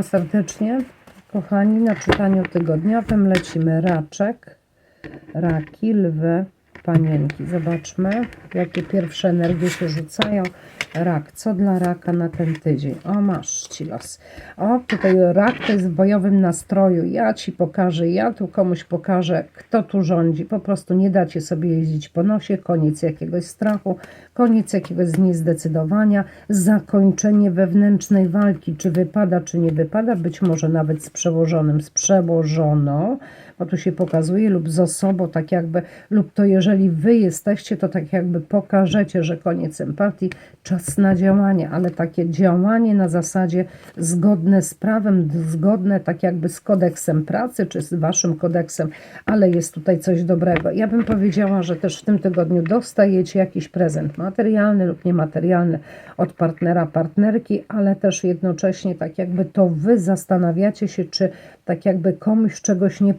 serdecznie, kochani, na czytaniu tygodniowym lecimy raczek, raki, lwy, panienki. Zobaczmy, jakie pierwsze energie się rzucają. Rak, co dla raka na ten tydzień? O, masz ci los. O, tutaj rak to jest w bojowym nastroju. Ja ci pokażę, ja tu komuś pokażę, kto tu rządzi. Po prostu nie dacie sobie jeździć po nosie, koniec jakiegoś strachu, koniec jakiegoś niezdecydowania, zakończenie wewnętrznej walki, czy wypada, czy nie wypada, być może nawet z przełożonym, z przełożoną, tu się pokazuje, lub z osobą, tak jakby, lub to jeżeli wy jesteście, to tak jakby pokażecie, że koniec empatii, czas na działanie, ale takie działanie na zasadzie zgodne z prawem, zgodne tak jakby z kodeksem pracy, czy z waszym kodeksem, ale jest tutaj coś dobrego. Ja bym powiedziała, że też w tym tygodniu dostajecie jakiś prezent materialny lub niematerialny od partnera, partnerki, ale też jednocześnie tak jakby to wy zastanawiacie się, czy tak jakby komuś czegoś nie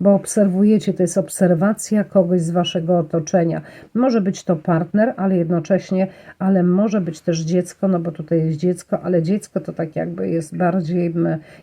bo obserwujecie, to jest obserwacja kogoś z waszego otoczenia. Może być to partner, ale jednocześnie, ale może być też dziecko, no bo tutaj jest dziecko, ale dziecko to tak jakby jest bardziej,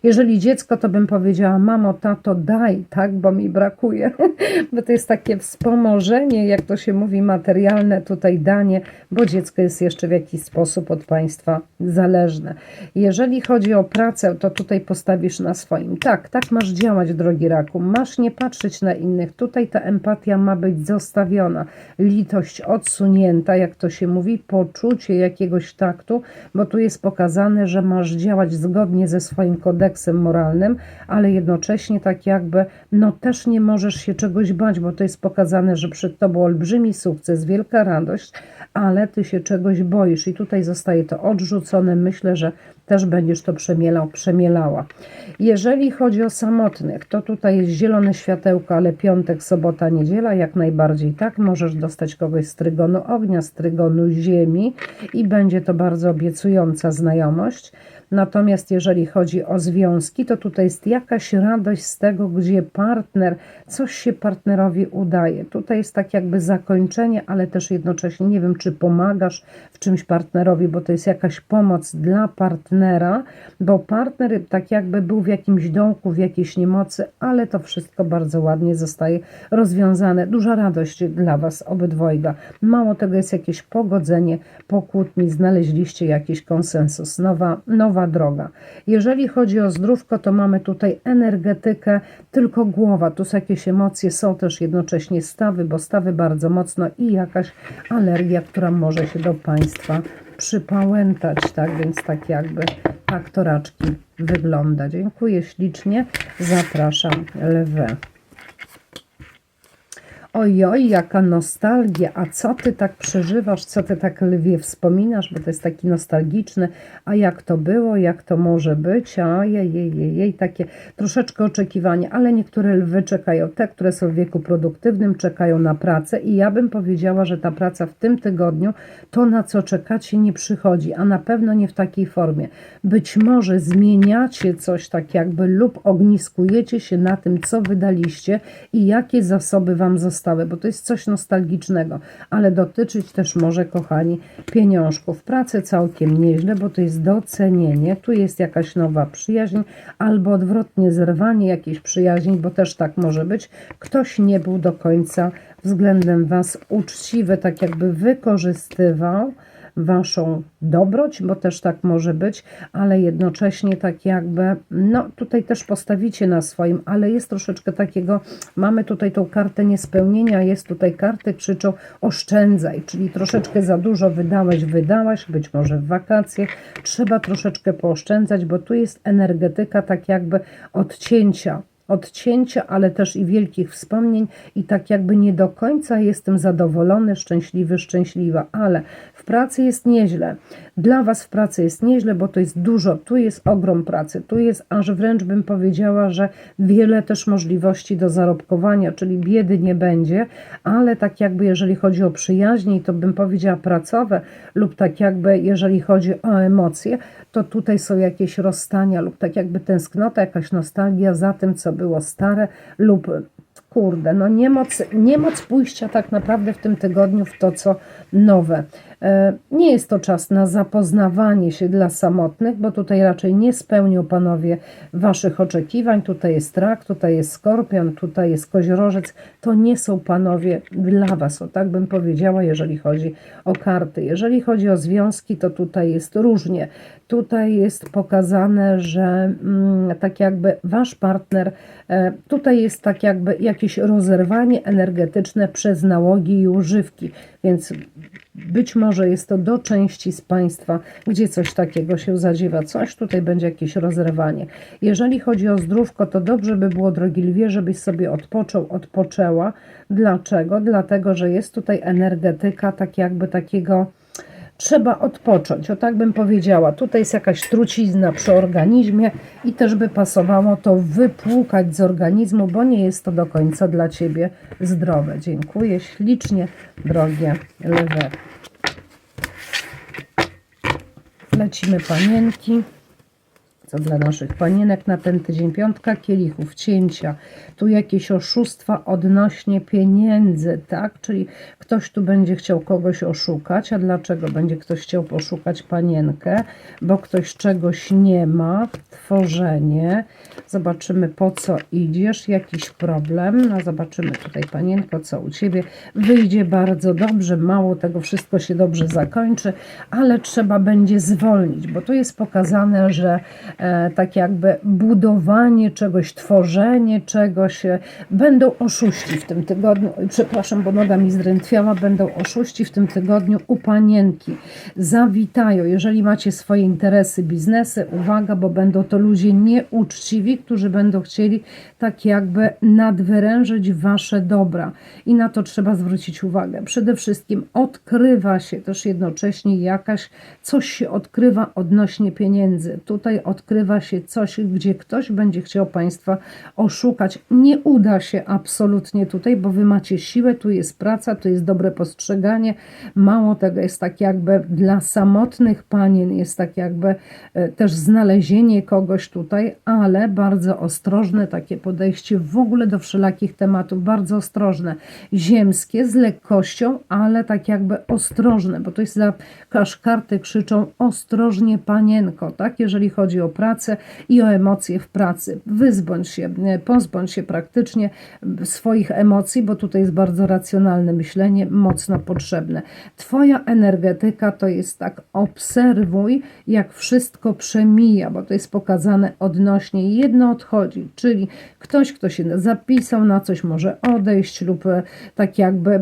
jeżeli dziecko, to bym powiedziała, mamo, tato, daj, tak, bo mi brakuje, bo to jest takie wspomożenie, jak to się mówi, materialne tutaj danie, bo dziecko jest jeszcze w jakiś sposób od państwa zależne. Jeżeli chodzi o pracę, to tutaj postawisz na swoim. Tak, tak masz działać, drogi Masz nie patrzeć na innych. Tutaj ta empatia ma być zostawiona. Litość odsunięta, jak to się mówi, poczucie jakiegoś taktu, bo tu jest pokazane, że masz działać zgodnie ze swoim kodeksem moralnym, ale jednocześnie tak jakby, no też nie możesz się czegoś bać, bo to jest pokazane, że przed tobą olbrzymi sukces, wielka radość, ale ty się czegoś boisz i tutaj zostaje to odrzucone. Myślę, że też będziesz to przemielał, przemielała. Jeżeli chodzi o samotnych, to tutaj jest zielone światełko, ale piątek, sobota, niedziela, jak najbardziej tak. Możesz dostać kogoś z trygonu ognia, z trygonu ziemi i będzie to bardzo obiecująca znajomość. Natomiast jeżeli chodzi o związki, to tutaj jest jakaś radość z tego, gdzie partner, coś się partnerowi udaje. Tutaj jest tak jakby zakończenie, ale też jednocześnie nie wiem, czy pomagasz w czymś partnerowi, bo to jest jakaś pomoc dla partnera, bo partner tak jakby był w jakimś dołku, w jakiejś niemocy, ale to wszystko bardzo ładnie zostaje rozwiązane. Duża radość dla Was obydwojga. Mało tego jest jakieś pogodzenie po kłótni, znaleźliście jakiś konsensus, nowa, nowa droga. Jeżeli chodzi o zdrówko, to mamy tutaj energetykę, tylko głowa, tu są jakieś emocje, są też jednocześnie stawy, bo stawy bardzo mocno i jakaś alergia, która może się do Państwa przypałętać, tak więc tak jakby tak to raczki wygląda. Dziękuję ślicznie, zapraszam lwę. Ojoj, jaka nostalgia, a co ty tak przeżywasz, co ty tak lwie wspominasz, bo to jest taki nostalgiczny, a jak to było, jak to może być, a jej, jej, jej, takie troszeczkę oczekiwania, ale niektóre lwy czekają, te, które są w wieku produktywnym, czekają na pracę. I ja bym powiedziała, że ta praca w tym tygodniu, to na co czekacie nie przychodzi, a na pewno nie w takiej formie. Być może zmieniacie coś tak jakby lub ogniskujecie się na tym, co wydaliście i jakie zasoby wam zostały bo to jest coś nostalgicznego, ale dotyczyć też może, kochani, pieniążków. Pracę całkiem nieźle, bo to jest docenienie, tu jest jakaś nowa przyjaźń, albo odwrotnie zerwanie jakiejś przyjaźni, bo też tak może być. Ktoś nie był do końca względem Was uczciwy, tak jakby wykorzystywał waszą dobroć, bo też tak może być, ale jednocześnie tak jakby, no tutaj też postawicie na swoim, ale jest troszeczkę takiego, mamy tutaj tą kartę niespełnienia, jest tutaj karty krzyczą oszczędzaj, czyli troszeczkę za dużo wydałeś, wydałaś, być może w wakacje, trzeba troszeczkę pooszczędzać, bo tu jest energetyka tak jakby odcięcia, odcięcia, ale też i wielkich wspomnień i tak jakby nie do końca jestem zadowolony, szczęśliwy, szczęśliwa, ale pracy jest nieźle. Dla Was w pracy jest nieźle, bo to jest dużo, tu jest ogrom pracy, tu jest aż wręcz bym powiedziała, że wiele też możliwości do zarobkowania, czyli biedy nie będzie, ale tak jakby jeżeli chodzi o przyjaźnie, to bym powiedziała pracowe lub tak jakby jeżeli chodzi o emocje, to tutaj są jakieś rozstania lub tak jakby tęsknota, jakaś nostalgia za tym, co było stare lub kurde, no niemoc, niemoc pójścia tak naprawdę w tym tygodniu w to, co nowe. E, Nie jest to czas na zapoznawanie się dla samotnych, bo tutaj raczej nie spełnią panowie waszych oczekiwań. Tutaj jest rak, tutaj jest skorpion, tutaj jest koziorożec. To nie są panowie dla was, o tak bym powiedziała, jeżeli chodzi o karty. Jeżeli chodzi o związki, to tutaj jest różnie. Tutaj jest pokazane, że mm, tak jakby wasz partner, e, tutaj jest tak jakby jakieś rozerwanie energetyczne przez nałogi i używki, więc być może jest to do części z Państwa, gdzie coś takiego się zadziewa, coś tutaj będzie jakieś rozerwanie. Jeżeli chodzi o zdrówko, to dobrze by było, drogi lwie, żebyś sobie odpoczął, odpoczęła. Dlaczego? Dlatego, że jest tutaj energetyka tak jakby takiego trzeba odpocząć, o tak bym powiedziała. Tutaj jest jakaś trucizna przy organizmie i też by pasowało to wypłukać z organizmu, bo nie jest to do końca dla Ciebie zdrowe. Dziękuję ślicznie, drogie lewe. Lecimy panienki. Co dla naszych panienek na ten tydzień? Piątka kielichów, cięcia. Tu jakieś oszustwa odnośnie pieniędzy, tak? Czyli ktoś tu będzie chciał kogoś oszukać. A dlaczego będzie ktoś chciał poszukać panienkę? Bo ktoś czegoś nie ma. Tworzenie. Zobaczymy po co idziesz. Jakiś problem. No zobaczymy tutaj panienko, co u Ciebie. Wyjdzie bardzo dobrze. Mało tego, wszystko się dobrze zakończy, ale trzeba będzie zwolnić, bo tu jest pokazane, że tak jakby budowanie czegoś, tworzenie czegoś, e, będą oszuści w tym tygodniu, przepraszam, bo noga mi zdrętwiała, będą oszuści w tym tygodniu u panienki. Zawitają, jeżeli macie swoje interesy, biznesy, uwaga, bo będą to ludzie nieuczciwi, którzy będą chcieli tak jakby nadwyrężyć wasze dobra i na to trzeba zwrócić uwagę. Przede wszystkim odkrywa się też jednocześnie jakaś, coś się odkrywa odnośnie pieniędzy. Tutaj odkrywa się coś, gdzie ktoś będzie chciał Państwa oszukać. Nie uda się absolutnie tutaj, bo Wy macie siłę, tu jest praca, tu jest dobre postrzeganie. Mało tego jest tak jakby dla samotnych panien, jest tak jakby e, też znalezienie kogoś tutaj, ale bardzo ostrożne takie podejście w ogóle do wszelakich tematów, bardzo ostrożne. Ziemskie, z lekkością, ale tak jakby ostrożne, bo to jest za, aż karty krzyczą ostrożnie panienko, tak? Jeżeli chodzi o pracę i o emocje w pracy. Wyzbądź się, e, pozbądź się praktycznie swoich emocji, bo tutaj jest bardzo racjonalne myślenie, mocno potrzebne. Twoja energetyka to jest tak, obserwuj, jak wszystko przemija, bo to jest pokazane odnośnie, jedno odchodzi, czyli ktoś, kto się zapisał na coś, może odejść lub e, tak jakby e,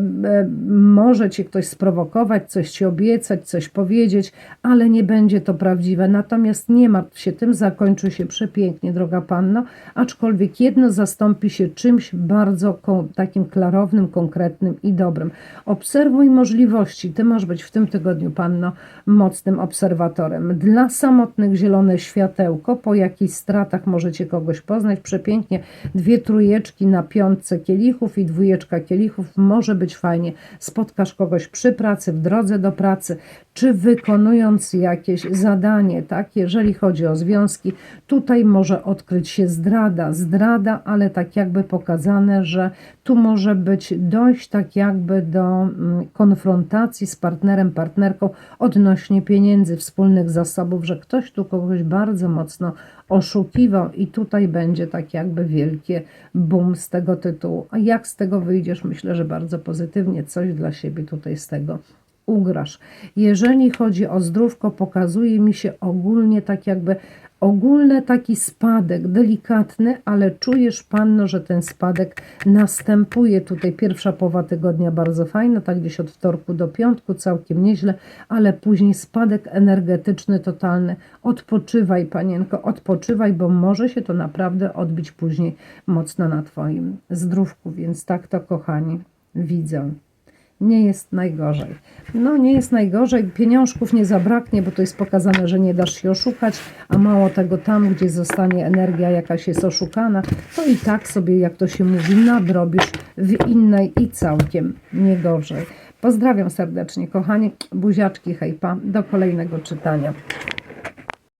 może cię ktoś sprowokować, coś ci obiecać, coś powiedzieć, ale nie będzie to prawdziwe. Natomiast nie martw się tym, zakończy się przepięknie, droga panno, aczkolwiek jedno zastąpi się czymś bardzo takim klarownym, konkretnym i dobrym. Obserwuj możliwości. Ty masz być w tym tygodniu, panno, mocnym obserwatorem. Dla samotnych zielone światełko, po jakichś stratach możecie kogoś poznać. Przepięknie, dwie trójeczki na piątce kielichów i dwójeczka kielichów. Może być fajnie. Spotkasz kogoś przy pracy, w drodze do pracy, czy wykonując jakieś zadanie, tak? Jeżeli chodzi o związki, tutaj może odkryć się zdrada, zdrada, ale tak jakby pokazane, że tu może być dojść tak jakby do mm, konfrontacji z partnerem, partnerką odnośnie pieniędzy, wspólnych zasobów, że ktoś tu kogoś bardzo mocno oszukiwał i tutaj będzie tak jakby wielkie boom z tego tytułu. A jak z tego wyjdziesz? Myślę, że bardzo pozytywnie coś dla siebie tutaj z tego ugrasz. Jeżeli chodzi o zdrówko, pokazuje mi się ogólnie tak jakby ogólny taki spadek, delikatny, ale czujesz panno, że ten spadek następuje. Tutaj pierwsza połowa tygodnia bardzo fajna, tak gdzieś od wtorku do piątku, całkiem nieźle, ale później spadek energetyczny totalny. Odpoczywaj, panienko, odpoczywaj, bo może się to naprawdę odbić później mocno na twoim zdrówku, więc tak to kochani widzę nie jest najgorzej. No, nie jest najgorzej, pieniążków nie zabraknie, bo to jest pokazane, że nie dasz się oszukać, a mało tego, tam, gdzie zostanie energia jakaś jest oszukana, to i tak sobie, jak to się mówi, nadrobisz w innej i całkiem nie gorzej. Pozdrawiam serdecznie, kochani, buziaczki, hejpa, do kolejnego czytania.